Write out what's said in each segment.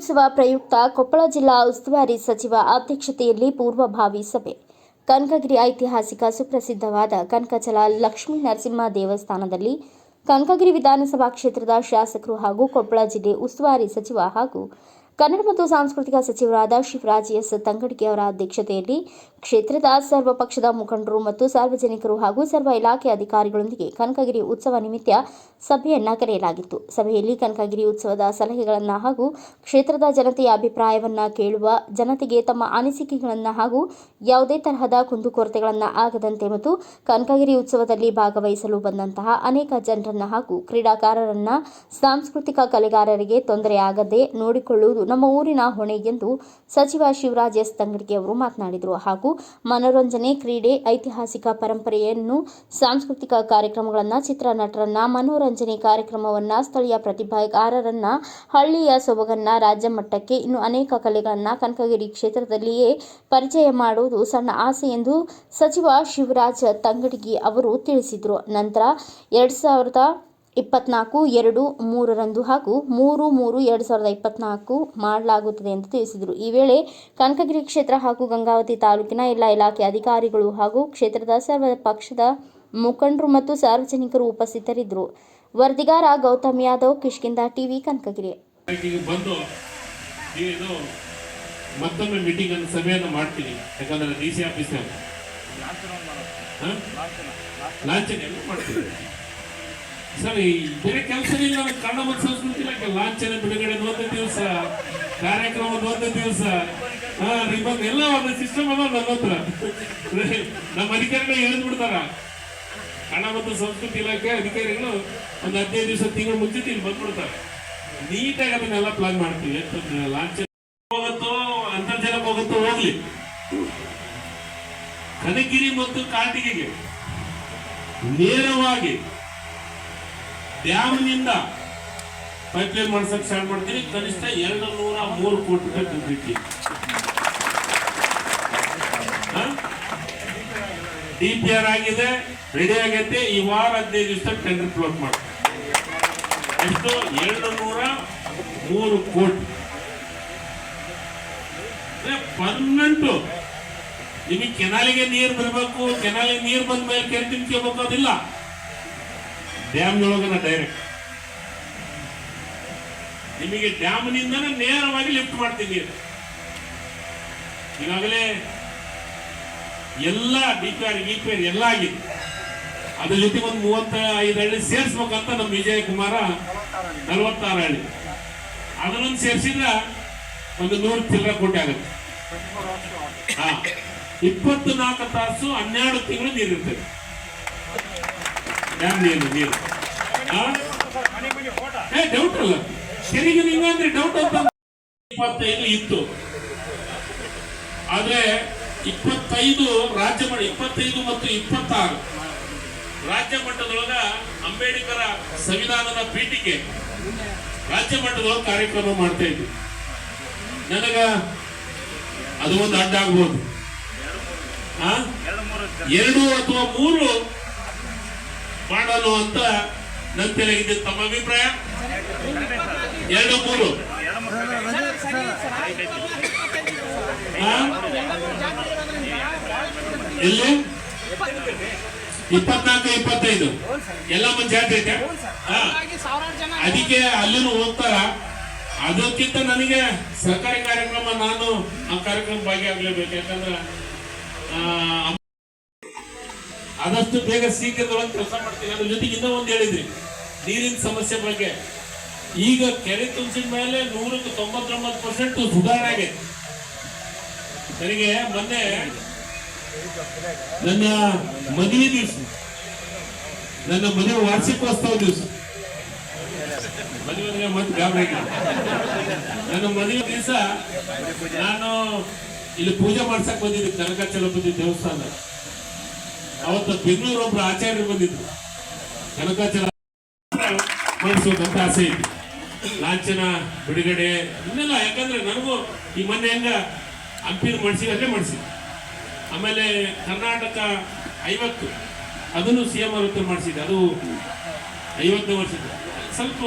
ಉತ್ಸವ ಪ್ರಯುಕ್ತ ಕೊಪ್ಪಳ ಜಿಲ್ಲಾ ಉಸ್ತುವಾರಿ ಸಚಿವ ಅಧ್ಯಕ್ಷತೆಯಲ್ಲಿ ಪೂರ್ವಭಾವಿ ಸಭೆ. ಕನಕಗಿರಿ ಐತಿಹಾಸಿಕ ಸುಪ್ರಸಿದ್ಧವಾದ ಕನಕಚಲ ಲಕ್ಷ್ಮೀ ನರಸಿಂಹ ದೇವಸ್ಥಾನದಲ್ಲಿ ಕನಕಗಿರಿ ವಿಧಾನಸಭಾ ಕ್ಷೇತ್ರದ ಶಾಸಕರು ಹಾಗೂ ಕೊಪ್ಪಳ ಜಿಲ್ಲೆ ಉಸ್ತುವಾರಿ ಸಚಿವ ಹಾಗೂ ಕನ್ನಡ ಮತ್ತು ಸಾಂಸ್ಕೃತಿಕ ಸಚಿವರಾದ ಶಿವರಾಜ್ ಎಸ್ ತಂಗಡಗಿ ಅವರ ಅಧ್ಯಕ್ಷತೆಯಲ್ಲಿ ಕ್ಷೇತ್ರದ ಸರ್ವ ಪಕ್ಷದ ಮುಖಂಡರು ಮತ್ತು ಸಾರ್ವಜನಿಕರು ಹಾಗೂ ಸರ್ವ ಇಲಾಖೆ ಅಧಿಕಾರಿಗಳೊಂದಿಗೆ ಕನಕಗಿರಿ ಉತ್ಸವ ನಿಮಿತ್ತ ಸಭೆಯನ್ನ ಕರೆಯಲಾಗಿತ್ತು. ಸಭೆಯಲ್ಲಿ ಕನಕಗಿರಿ ಉತ್ಸವದ ಸಲಹೆಗಳನ್ನು ಹಾಗೂ ಕ್ಷೇತ್ರದ ಜನತೆಯ ಅಭಿಪ್ರಾಯವನ್ನು ಕೇಳುವ, ಜನತೆಗೆ ತಮ್ಮ ಅನಿಸಿಕೆಗಳನ್ನು ಹಾಗೂ ಯಾವುದೇ ತರಹದ ಕುಂದುಕೊರತೆಗಳನ್ನು ಆಗದಂತೆ ಮತ್ತು ಕನಕಗಿರಿ ಉತ್ಸವದಲ್ಲಿ ಭಾಗವಹಿಸಲು ಬಂದಂತಹ ಅನೇಕ ಜನರನ್ನು ಹಾಗೂ ಕ್ರೀಡಾಕಾರರನ್ನ ಸಾಂಸ್ಕೃತಿಕ ಕಲೆಗಾರರಿಗೆ ತೊಂದರೆಯಾಗದೆ ನೋಡಿಕೊಳ್ಳುವುದು ನಮ್ಮ ಊರಿನ ಹೊಣೆ ಎಂದು ಸಚಿವ ಶಿವರಾಜ್ ಎಸ್ ತಂಗಡಿಗೆ ಅವರು ಮಾತನಾಡಿದರು. ಹಾಗೂ ಮನೋರಂಜನೆ ಕ್ರೀಡೆ, ಐತಿಹಾಸಿಕ ಪರಂಪರೆಯನ್ನು, ಸಾಂಸ್ಕೃತಿಕ ಕಾರ್ಯಕ್ರಮಗಳನ್ನು, ಚಿತ್ರನಟರನ್ನ, ಮನೋರಂಜನೆ ಕಾರ್ಯಕ್ರಮವನ್ನು, ಸ್ಥಳೀಯ ಪ್ರತಿಭಾಗಾರರನ್ನ, ಹಳ್ಳಿಯ ಸೊಬಗನ್ನ, ರಾಜ್ಯ ಮಟ್ಟಕ್ಕೆ ಇನ್ನು ಅನೇಕ ಕಲೆಗಳನ್ನ ಕನಕಗಿರಿ ಕ್ಷೇತ್ರದಲ್ಲಿಯೇ ಪರಿಚಯ ಮಾಡುವುದು ಸಣ್ಣ ಆಸೆ ಎಂದು ಸಚಿವ ಶಿವರಾಜ್ ತಂಗಡಿಗಿ ಅವರು ತಿಳಿಸಿದರು. ನಂತರ ಎರಡ್ ಸಾವಿರದ ಇಪ್ಪತ್ನಾಲ್ಕು ಎರಡು ಮೂರರಂದು ಹಾಗೂ ಮೂರು ಮೂರು ಎರಡು ಸಾವಿರದ ಇಪ್ಪತ್ನಾಲ್ಕು ಮಾಡಲಾಗುತ್ತದೆ ಎಂದು ತಿಳಿಸಿದರು. ಈ ವೇಳೆ ಕನಕಗಿರಿ ಕ್ಷೇತ್ರ ಹಾಗೂ ಗಂಗಾವತಿ ತಾಲೂಕಿನ ಎಲ್ಲ ಇಲಾಖೆ ಅಧಿಕಾರಿಗಳು ಹಾಗೂ ಕ್ಷೇತ್ರದ ಸರ್ವ ಪಕ್ಷದ ಮುಖಂಡರು ಮತ್ತು ಸಾರ್ವಜನಿಕರು ಉಪಸ್ಥಿತರಿದ್ದರು. ವರದಿಗಾರ ಗೌತಮ್ ಯಾದವ್ ಕಿಷ್ಕಿಂದ ಟಿವಿ ಕನಕಗಿರಿ. ಇದು ಮತ್ತೊಮ್ಮೆ ಮೀಟಿಂಗ್ ಅನ್ನು ಸಭೆಯನ್ನು ಮಾಡ್ತೀನಿ. ಯಾಕಂದ್ರೆ ಡಿ ಸಿ ಆಫೀಸ್ನಲ್ಲಿ ಲಾಂಛನ ಎಲ್ಲ ಮಾಡ್ತೀನಿ. ಸರ್, ಬೇರೆ ಕೆಲಸ ಇಲ್ಲ ನನಗೆ ಕನ್ನಡ ಮತ್ತು ಸಂಸ್ಕೃತಿ ಇಲಾಖೆ ಲಾಂಛನ ಬಿಡುಗಡೆ ಒಂದು ದಿವಸ ಕಾರ್ಯಕ್ರಮ ಒಂದು ದಿವಸ ರಿಬನ್ ಎಲ್ಲ ಒಂದು ಸಿಸ್ಟಮ್ ಅದ ನನ್ನ ಹತ್ರ. ನಮ್ಮ ಅಧಿಕಾರಿಗಳು ಹೇಳಿದ್ ಬಿಡ್ತಾರ ಕನ್ನಡ ಮತ್ತು ಸಂಸ್ಕೃತಿ ಇಲಾಖೆ ಅಧಿಕಾರಿಗಳು ಒಂದು ಹದಿನೈದು ದಿವಸ ತಿಂಗಳು ಮುಂಚೆ ಇಲ್ಲಿ ಬಂದ್ಬಿಡ್ತಾರೆ. ನೀಟಾಗಿ ಅದನ್ನೆಲ್ಲ ಪ್ಲಾನ್ ಮಾಡ್ತೀವಿ. ಲಾಂಛನ ಹೋಗುತ್ತೋ ಅಂತರ್ಜಲಕ್ಕೆ ಹೋಗುತ್ತೋ ಹೋಗ್ಲಿ. ಕನಗಿರಿ ಮತ್ತು ಕಾಟಿಗೆಗೆ ನೇರವಾಗಿ ಡ್ಯಾಮ್ನಿಂದ ಪೈಪ್ಲೈನ್ ಮಾಡ್ಸಕ್ಕೆ ಸ್ಟಾರ್ಟ್ ಮಾಡ್ತೀನಿ ಕನಿಷ್ಠ ಎರಡು ನೂರ ಮೂರು ಕೋಟಿ ರೂಪಾಯಿ ತಂದಿಟ್ಟಿ ಡಿ ಪಿ ಆರ್ ಆಗಿದೆ ರೆಡಿ ಆಗೈತೆ. ಈ ವಾರ ಹದಿನೈದು ದಿವಸ ಟೆಂಡರ್ ಕ್ಲೋಸ್ ಮಾಡ್ತಾರೆ ಎಷ್ಟು? ಎರಡು ನೂರ ಮೂರು ಕೋಟಿ. ಪರ್ಮನೆಂಟ್ ನಿಮಗೆ ಕೆನಾಲಿಗೆ ನೀರು ಬರಬೇಕು, ಕೆನಾಲಿಗೆ ನೀರು ಬಂದ ಮೇಲೆ ಕೆರೆ ತಿನ್ಕೋಬೇಕು ಅದಿಲ್ಲ ಡ್ಯಾಮ್ನೊಳಗನ ಡೈರೆಕ್ಟ್ ನಿಮಗೆ ಡ್ಯಾಮ್ನಿಂದನೇ ನೇರವಾಗಿ ಲಿಫ್ಟ್ ಮಾಡ್ತೀನಿ. ನೀರು ಈಗಾಗಲೇ ಎಲ್ಲ D P R E P R ಎಲ್ಲ ಆಗಿದೆ. ಅದ್ರ ಜೊತೆಗೆ ಒಂದು ಮೂವತ್ತ ಐದು ಹಳ್ಳಿ ಸೇರಿಸ್ಬೇಕಂತ ನಮ್ಮ ವಿಜಯ ಕುಮಾರ ನಲವತ್ತಾರು ಹಳ್ಳಿ. ಅದನ್ನೊಂದು ಸೇರಿಸಿದ್ರ ಒಂದು ನೂರು ಚಿಲ್ಲರ ಕೋಟಿ ಆಗುತ್ತೆ. ಹಾ ಇಪ್ಪತ್ತು ನಾಲ್ಕು ತಾಸು ಹನ್ನೆರಡು ತಿಂಗಳು ನೀರು ಇರ್ತದೆ ಡ್ಯಾಮ್ ನೀರು ಡೌಟ್ ಅಲ್ಲ. ತೆರಿಗೆ ನೀವು ಅಂದ್ರೆ ಡೌಟ್ ಅಂತ ಇಪ್ಪತ್ತೈದು ಇತ್ತು. ಆದ್ರೆ ಇಪ್ಪತ್ತೈದು ರಾಜ್ಯ ಮಟ್ಟ, ಇಪ್ಪತ್ತೈದು ಮತ್ತು ಇಪ್ಪತ್ತಾರು. ರಾಜ್ಯ ಮಟ್ಟದೊಳಗ ಅಂಬೇಡ್ಕರ ಸಂವಿಧಾನದ ಪೀಠಿಕೆ. ರಾಜ್ಯ ಮಟ್ಟದೊಳಗೆ ಕಾರ್ಯಕ್ರಮ ಮಾಡ್ತಾ ಇದ್ವಿ. ನನಗ ಅದು ಒಂದು ಅಡ್ಡ ಆಗ್ಬೋದು? ಎರಡು ಅಥವಾ ಮೂರು ಮಾಡಲು ಅಂತ ನನ್ನ ತಲೆಗಿದೆ ತಮ್ಮ ಅಭಿಪ್ರಾಯ? ಎರಡು ಮೂರು. ಎಲ್ಲಿ? ಇಪ್ಪತ್ನಾಲ್ಕು, ಇಪ್ಪತ್ತೈದು. ಎಲ್ಲ ಮುಂಚೆ ಐತೆ? ಅದಕ್ಕೆ ಅಲ್ಲಿನೂ ಹೋಗ್ತಾರ. ಅದಕ್ಕಿಂತ ನನಗೆ ಸರ್ಕಾರಿ ಕಾರ್ಯಕ್ರಮ ನಾನು ಆ ಕಾರ್ಯಕ್ರಮ ಭಾಗಿಯಾಗಲೇಬೇಕು. ಯಾಕಂದ್ರೆ ಆದಷ್ಟು ಬೇಗ ಶೀಘ್ರದೊಳಗೆ ಕೆಲಸ ಮಾಡ್ತೀವಿ ಅದ್ರ ಜೊತೆಗೆ ಇನ್ನೂ ಒಂದು ಹೇಳಿದ್ರಿ. ನೀರಿನ ಸಮಸ್ಯೆ ಬಗ್ಗೆ. ಈಗ ಕೆರೆ ತುಂಬಿಸಿದ ಮೇಲೆ ನೂರಕ್ಕೆ ತೊಂಬತ್ತೊಂಬತ್ತು ಪರ್ಸೆಂಟ್ ಸುಧಾರಣೆ ಆಗಿದೆ ನನಗೆ ಮೊನ್ನೆ ನನ್ನ ಮದುವೆ ದಿವಸ. ನನ್ನ ಮದುವೆ ವಾರ್ಷಿಕೋತ್ಸವ ದಿವಸ. ಮದುವೆ ಮತ್ತೆ ಗಾಬರಿ. ನನ್ನ ಮದುವೆ ದಿವಸ ನಾನು ಇಲ್ಲಿ ಪೂಜೆ ಮಾಡ್ಸಕ್ ಬಂದಿದ್ದೆ. ಕನಕಾಚಲಪತಿ ದೇವಸ್ಥಾನ ಅವತ್ತು ಬೆಂಗಳೂರು ಒಬ್ರು ಆಚಾರ್ಯರು ಬಂದಿದ್ರು. ಕನಕಾಚಲ ಮಾಡಿಸೋದಂತ ಆಸೆ ಇತ್ತು. ಲಾಂಛನ, ಬಿಡುಗಡೆ, ಇನ್ನೆಲ್ಲ, ಯಾಕಂದ್ರೆ ನನಗೂ ಈ ಮೊನ್ನೆ ಹೆಂಗ ಹಂಪಿನ ಮಾಡಿಸಿ ಅಲ್ಲೇ ಆಮೇಲೆ ಕರ್ನಾಟಕ ಐವತ್ತು, ಅದನ್ನು ಸಿ ಎಂ ಅವ್ರ ಹತ್ರ ಮಾಡಿಸಿದ್ದೆ. ಅದು ಐವತ್ತನೇ ವರ್ಷದ ಸ್ವಲ್ಪ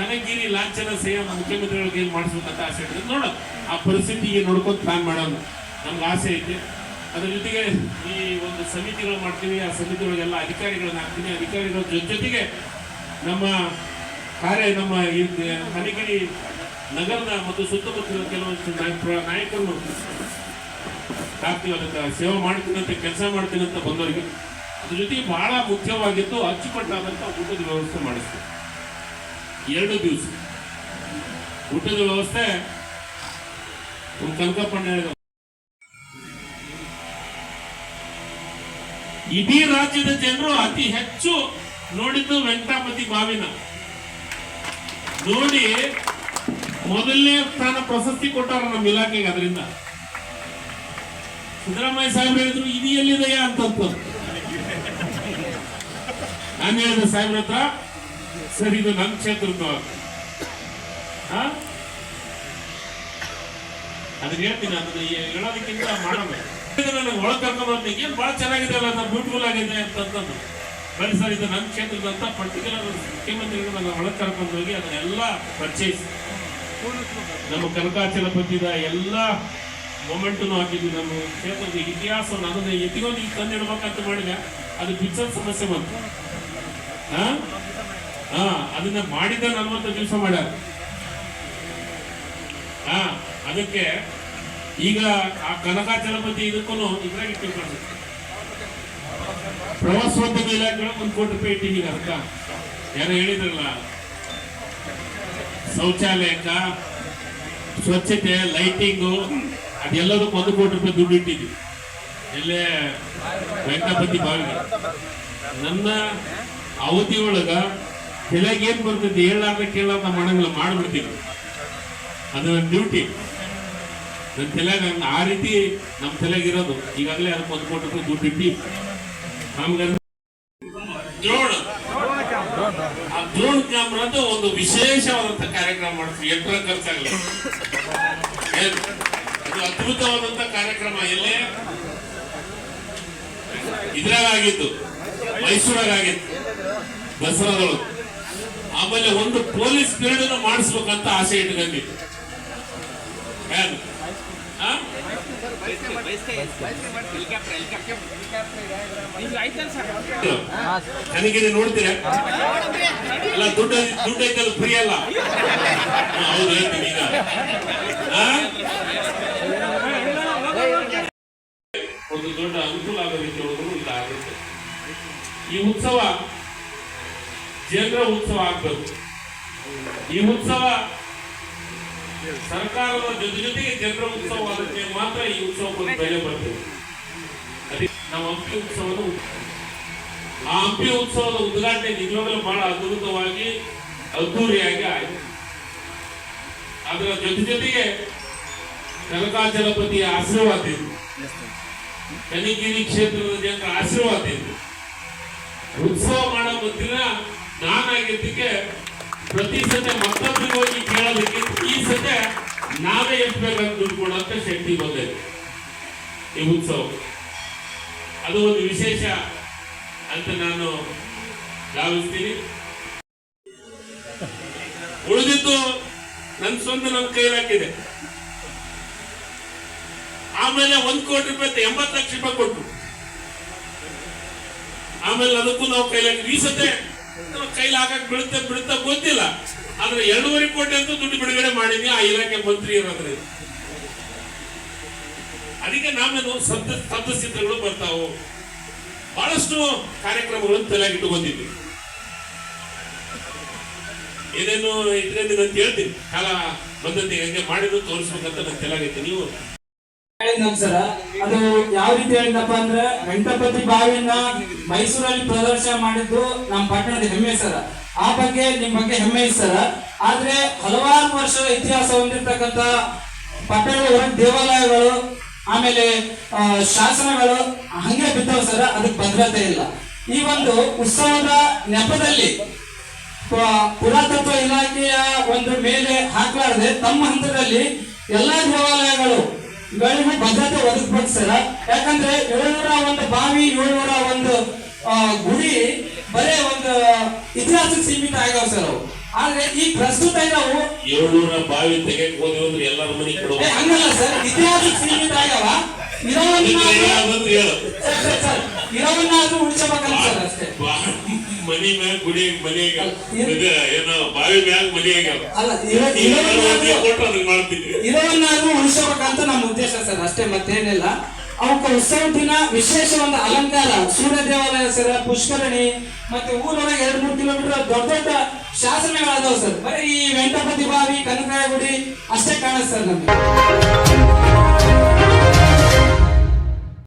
ನನಗೀರಿ ಲಾಂಛನ ಸಿಎಂ ಮುಖ್ಯಮಂತ್ರಿಗಳಿಗೆ ಏನು ಮಾಡಿಸ್ಬೇಕಂತ ಆಸೆ ಇರ್ತದೆ ನೋಡೋಣ. ಆ ಪರಿಸ್ಥಿತಿಗೆ ನೋಡ್ಕೊಂಡು ಪ್ಲಾನ್ ಮಾಡೋಣ. ನಮ್ಗೆ ಆಸೆ ಐತೆ. ಅದ್ರ ಜೊತೆಗೆ ಈ ಒಂದು ಸಮಿತಿಗಳು ಮಾಡ್ತೀವಿ, ಆ ಸಮಿತಿಗಳಿಗೆಲ್ಲ ಅಧಿಕಾರಿಗಳನ್ನ ಹಾಕ್ತೀನಿ ಅಧಿಕಾರಿಗಳ ಜೊತೆ ಜೊತೆಗೆ ನಮ್ಮ ಕಾರ್ಯ, ನಮ್ಮ ಈ ಹನಿಗಿರಿ ನಗರದ ಮತ್ತು ಸುತ್ತಮುತ್ತಲ ಕೆಲವೊಂದು ನಾಯಕ- ನಾಯಕರು ಹಾಕ್ತೀವಿ. ಅದಕ್ಕೆ ಸೇವೆ ಮಾಡ್ತೀನಂತ, ಕೆಲಸ ಮಾಡ್ತೀನಂತ ಬಂದವರಿಗೆ. ಅದ್ರ ಜೊತೆಗೆ ಬಹಳ ಮುಖ್ಯವಾಗಿದ್ದು ಅಚ್ಚುಕಟ್ಟಾದಂಥ ಊಟದ ವ್ಯವಸ್ಥೆ ಮಾಡಿಸ್ತೀವಿ. ಎರಡು ದಿವಸ. ಊಟದ ವ್ಯವಸ್ಥೆ ಒಂದು ಹೇಳಿದ ಇಡೀ ರಾಜ್ಯದ ಜನರು ಅತಿ ಹೆಚ್ಚು ನೋಡಿದ್ದು ವೆಂಕಟಾಪತಿ ಬಾವಿನ. ನೋಡಿ, ಮೊದಲನೇ ಸ್ಥಾನ ಪ್ರಶಸ್ತಿ ಕೊಟ್ಟಾರ ನಮ್ಮ ಇಲಾಖೆಗೆ ಅದರಿಂದ. ಸಿದ್ದರಾಮಯ್ಯ ಸಾಹೇಬ್ ಹೇಳಿದ್ರು ಇದು ಎಲ್ಲಿದೆಯಾ? ಅಂತಂತ ನಾನು ಹೇಳಿದೆ, ಸಾಹೇಬ್ರ ಹತ್ರ, ಸರ್, ಇದು ನನ್ನ ಕ್ಷೇತ್ರದ ಅದನ್ನ ಹೇಳ್ತೀನಿ, ಅದನ್ನ ಹೇಳೋದಕ್ಕಿಂತ ಮಾಡೋಣ ಇದು ನನಗೆ ಒಳಗೆ ಕರ್ಕೊಂಡು ಏನ್ ಭಾಳ ಚೆನ್ನಾಗಿದೆ ಅಲ್ಲ, ನಾನು ಬ್ಯೂಟಿಫುಲ್ ಆಗಿದೆ ಅಂತಂದು ಬನ್ನಿ ಸರ್, ಇದು ನನ್ನ ಕ್ಷೇತ್ರದಂತ ಪರ್ಟಿಕ್ಯುಲರ್ ಮುಖ್ಯಮಂತ್ರಿಗಳು ನನ್ನ ಒಳಗೆ ಕರ್ಕೊಂಡು ಹೋಗಿ ಅದನ್ನೆಲ್ಲ ಪರ್ಚೇಸ್ ನಮ್ಮ ಕನಕಾಚಲಪತಿದ ಎಲ್ಲ ಮೊಮೆಂಟನ್ನು ಹಾಕಿದ್ವಿ. ನಮ್ಮ ಕ್ಷೇತ್ರದ ಇತಿಹಾಸವನ್ನು ಅದನ್ನ ಎತ್ತಿಗೊಂದು ಈಗ ತಂದಿಡ್ಬೇಕಂತ ಮಾಡಿದೆ. ಅದು ಪಿಕ್ಚರ್ ಸಮಸ್ಯೆ ಬಂತು. ಹಾ? ಹಾ, ಅದನ್ನ ಮಾಡಿದ ನಲ್ವತ್ತು ದಿವಸ ಮಾಡ್ಯಾರ. ಹಾ, ಅದಕ್ಕೆ ಈಗ ಆ ಕನಕಾಚಲಪತಿ ಇದಕ್ಕೂ ಇದ್ರಾಗ ಇಟ್ಟಿರ್ಕೊಂಡು ಪ್ರವಾಸೋದ್ಯಮ ಇಲಾಖೆ ಒಂದು ಕೋಟಿ ರೂಪಾಯಿ ಇಟ್ಟಿದ್ದೀನಿ ಅರ್ಥ ಯಾರು ಹೇಳಿದ್ರಲ್ಲ, ಶೌಚಾಲಯಕ್ಕ ಸ್ವಚ್ಛತೆ ಲೈಟಿಂಗು ಅದೆಲ್ಲದಕ್ಕೂ ಒಂದು ಕೋಟಿ ರೂಪಾಯಿ ದುಡ್ಡು ಇಟ್ಟಿದ್ದೀವಿ. ಎಲ್ಲೇ? ವೆಂಕಟಪತಿ ಬಾವಿಗೆ. ನನ್ನ ಅವಧಿ ಒಳಗ ತಲೆಗೆ ಏನು ಬರ್ತೈತಿ ಹೇಳಾರ್ದ ಕೇಳಾರ್ದ ಮಾಡಂಗಿಲ್ಲ ಮಾಡಿಬಿಡ್ತೀವಿ. ಅದು ಡ್ಯೂಟಿ ನನ್ನ ತಲೆಯಾಗ ಆ ರೀತಿ ನಮ್ಮ ತಲೆಗಿರೋದು ಈಗಾಗಲೇ ಅದಕ್ಕೆ ಒಂದು ಕೋಟಿ ರೂಪಾಯಿ ದುಡ್ಡು ಇಟ್ಟಿ. ನಮ್ಗೆ ಡ್ರೋನ್ ಆ ಕ್ಯಾಮ್ರಾದ ಒಂದು ವಿಶೇಷವಾದಂತ ಕಾರ್ಯಕ್ರಮ ಮಾಡ್ತೀವಿ. ಎಷ್ಟರ ಖರ್ಚಾಗಲಿ? ಇದು ಅದ್ಭುತವಾದಂತ ಕಾರ್ಯಕ್ರಮ. ಎಲ್ಲೇ? ಇದ್ರಾಗಿತ್ತು ಆಗಿತ್ತು ಮೈಸೂರಾಗ ಆಗಿತ್ತು ದಸರಾದೊಳಗೆ. ಆಮೇಲೆ ಒಂದು ಪೊಲೀಸ್ ಪೀರಿಯಡ್ ಮಾಡಿಸ್ಬೇಕಂತ ಆಸೆ ಇಟ್ಕೊಂಡಿತ್ತು? ನನಗೆ ನೋಡ್ತೀರಾ? ಅಲ್ಲ, ದುಡ್ಡು ದುಡ್ಡು ಐತಲ್ಲ ಫ್ರೀ ಅಲ್ಲ. ಹೌದು, ಹೇಳ್ತೀನಿ ಈಗ? ಒಂದು ದೊಡ್ಡ ಅನುಕೂಲ ಆಗೋ ರೀತಿ ಒಳಗೂ ಇಲ್ಲ ಆಗುತ್ತೆ. ಈ ಉತ್ಸವ, ಜನರ ಉತ್ಸವ ಆಗ್ಬೇಕು. ಈ ಉತ್ಸವ ಸರ್ಕಾರದ ಜೊತೆ ಜೊತೆಗೆ ಜನರ ಉತ್ಸವ ಅದಕ್ಕೆ ಮಾತ್ರ ಈ ಉತ್ಸವಕ್ಕೆ ಬೆಲೆ ಬರ್ತದೆ. ಅದಕ್ಕೆ ನಾವು ಹಂಪಿ ಉತ್ಸವದ ಆ ಹಂಪಿ ಉತ್ಸವದ ಉದ್ಘಾಟನೆ ನಿಜವಾಗಲೂ ಬಹಳ ಅದ್ಭುತವಾಗಿ, ಅದ್ದೂರಿಯಾಗಿ ಆಯಿತು. ಅದರ ಜೊತೆ ಜೊತೆಗೆ ಕನಕಾಚಲಪತಿಯ ಆಶೀರ್ವಾದ ಇತ್ತು ಕನಿಗಿರಿ ಕ್ಷೇತ್ರದ ಜನರ ಆಶೀರ್ವಾದ ಇತ್ತು ಉತ್ಸವ ಮಾಡೋ ಮೊದಲಿನ ನಾನಾಗಿದ್ದಕ್ಕೆ ಪ್ರತಿ ಸತೆ ಮತ್ತೊಬ್ಬರಿಗೆ ಹೋಗಿ ಕೇಳೋದಕ್ಕೆ ಈ ಸತೆ ನಾವೇ ಎತ್ಬೇಕಂತ ಬೇಕಂತ ದುಡ್ಡು ಕೊಡೋಕೆ ಶಕ್ತಿ ಬಂದೆ ಈ ಉತ್ಸವ. ಅದು ಒಂದು ವಿಶೇಷ ಅಂತ ನಾನು ಭಾವಿಸ್ತೀನಿ. ಉಳಿದಿದ್ದು ನನ್ನ ಸ್ವಂತ ನನ್ನ ಕೈಲಾಕಿದೆ ಆಮೇಲೆ ಒಂದ್ ಕೋಟಿ ರೂಪಾಯಿ ಎಂಬತ್ತು ಲಕ್ಷ ರೂಪಾಯಿ ಕೊಟ್ಟು ಆಮೇಲೆ ಅದಕ್ಕೂ ನಾವು ಕೈಲಾಕಿದ್ವಿ ಈ ಸತೆ ಕೈಲಿ ಹಾಕಕ್ ಬೀಳುತ್ತೆ ಬಿಡುತ್ತಾ ಗೊತ್ತಿಲ್ಲ. ಆದ್ರೆ ಎರಡೂವರೆ ಕೋಟಿ ಅಂತೂ ದುಡ್ಡು ಬಿಡುಗಡೆ ಮಾಡಿದ್ವಿ ಆ ಇಲಾಖೆ ಮಂತ್ರಿ ಇರೋದ್ರಿಂದ ಅದಕ್ಕೆ ನಾವೇನು ಸದ್ದ ಚಿತ್ರಗಳು ಬರ್ತಾವು. ಬಹಳಷ್ಟು ಕಾರ್ಯಕ್ರಮಗಳನ್ನು ತಲೆಯಾಗಿ ಇಟ್ಟುಕೊಂಡಿದ್ವಿ. ಏನೇನು ಇಟ್ಕೊಂಡಿದ್ದೀನಿ ಅಂತ ಹೇಳ್ತೀನಿ. ಕಾಲ ಬಂದಂತೆ ಹೆಂಗೆ ಮಾಡಿದ್ರು ತೋರಿಸ್ಬೇಕಂತ ನಾನು ತಲೆಯಾಗೈತೆ ನೀವು ಸರ ಅದು ಯಾವ ರೀತಿ ಹೇಳಿದಪ್ಪ ಅಂದ್ರೆ ವೆಂಕಟಪತಿ ಬಾವಿನ ಮೈಸೂರಲ್ಲಿ ಪ್ರದರ್ಶನ ಮಾಡಿದ್ದು ನಮ್ಮ ಪಟ್ಟಣದ ಹೆಮ್ಮೆ ಸರ. ಆ ಬಗ್ಗೆ ನಿಮ್ ಬಗ್ಗೆ ಹೆಮ್ಮೆ ಸರ. ಆದ್ರೆ ಹಲವಾರು ವರ್ಷದ ಇತಿಹಾಸ ಹೊಂದಿರತಕ್ಕಂತ ಪಟ್ಟಣದ ದೇವಾಲಯಗಳು, ಆಮೇಲೆ ಶಾಸನಗಳು ಹಂಗೆ ಬಿದ್ದವು ಸರ, ಅದಕ್ಕೆ ಭದ್ರತೆ ಇಲ್ಲ. ಈ ಒಂದು ಉತ್ಸವದ ನೆಪದಲ್ಲಿ ಪುರಾತತ್ವ ಇಲಾಖೆಯ ಒಂದು ಮೇಲೆ ಹಾಕಲಾರದೆ ತಮ್ಮ ಹಂತದಲ್ಲಿ ಎಲ್ಲಾ ದೇವಾಲಯಗಳು ಗಳಿಗೂ ಭದ್ರತೆ ಒದಗಿಸ್ಬೇಕು ಸರ ಯಾಕಂದ್ರೆ ಏಳ್ನೂರ ಒಂದು ಬಾವಿ ಏಳ್ನೂರ ಒಂದು ಗುಡಿ ಬರೇ ಒಂದು ಇತಿಹಾಸಕ್ಕೆ ಸೀಮಿತ ಆಗ್ಯಾವ ಸರ್ ಅವು. ಆದ್ರೆ ಈ ಪ್ರಸ್ತುತ ನಾವು ಏಳ್ನೂರ ಬಾವಿ ತೆಗೆಕ್ ಹೋದ್ವಿ ಅಂದ್ರೆ ಎಲ್ಲರ ಮನೆ ಹಂಗಲ್ಲ ಸರ್ ಇತಿಹಾಸಕ್ಕೆ ಸೀಮಿತ ಆಗ್ಯಾವ. ಇರೋವನ್ನಾದ್ರೂ ಹೇಳು ಸರ್, ಅಷ್ಟೇ. ಮನಿ ಮ್ಯಾಗ ಗುಡಿ ಮನಿ ಆಗ್ಯಾವ. ಇದು ಏನೋ ಬಾವಿ ಮ್ಯಾಗ ಮನಿ ಆಗ್ಯಾವ ಅಲ್ಲ ಇರೋ ಇರೋವನ್ನಾದ್ರೂ ಉಳಿಸಬೇಕಂತ ನಮ್ಮ ಉದ್ದೇಶ ಸರ್ ಅಷ್ಟೇ ಮತ್ತೇನಿಲ್ಲ. ಅವಕ್ಕ ಉತ್ಸವ ದಿನ ವಿಶೇಷ ಒಂದು ಅಲಂಕಾರ. ಸೂರ್ಯ ದೇವಾಲಯ ಸರ್ ಪುಷ್ಕರಣಿ ಮತ್ತೆ ಊರೊಳಗೆ ಎರಡು ಮೂರು ಕಿಲೋಮೀಟರ್ ದೊಡ್ಡ ದೊಡ್ಡ ಶಾಸನಗಳಾದವು ಸರ್. ಬರೀ ಈ ವೆಂಕಟಪತಿ ಬಾವಿ ಕನಕಾಯ ಗುಡಿ ಅಷ್ಟೇ ಕಾಣಿಸ್ತದೆ ನಮ್ಗೆ.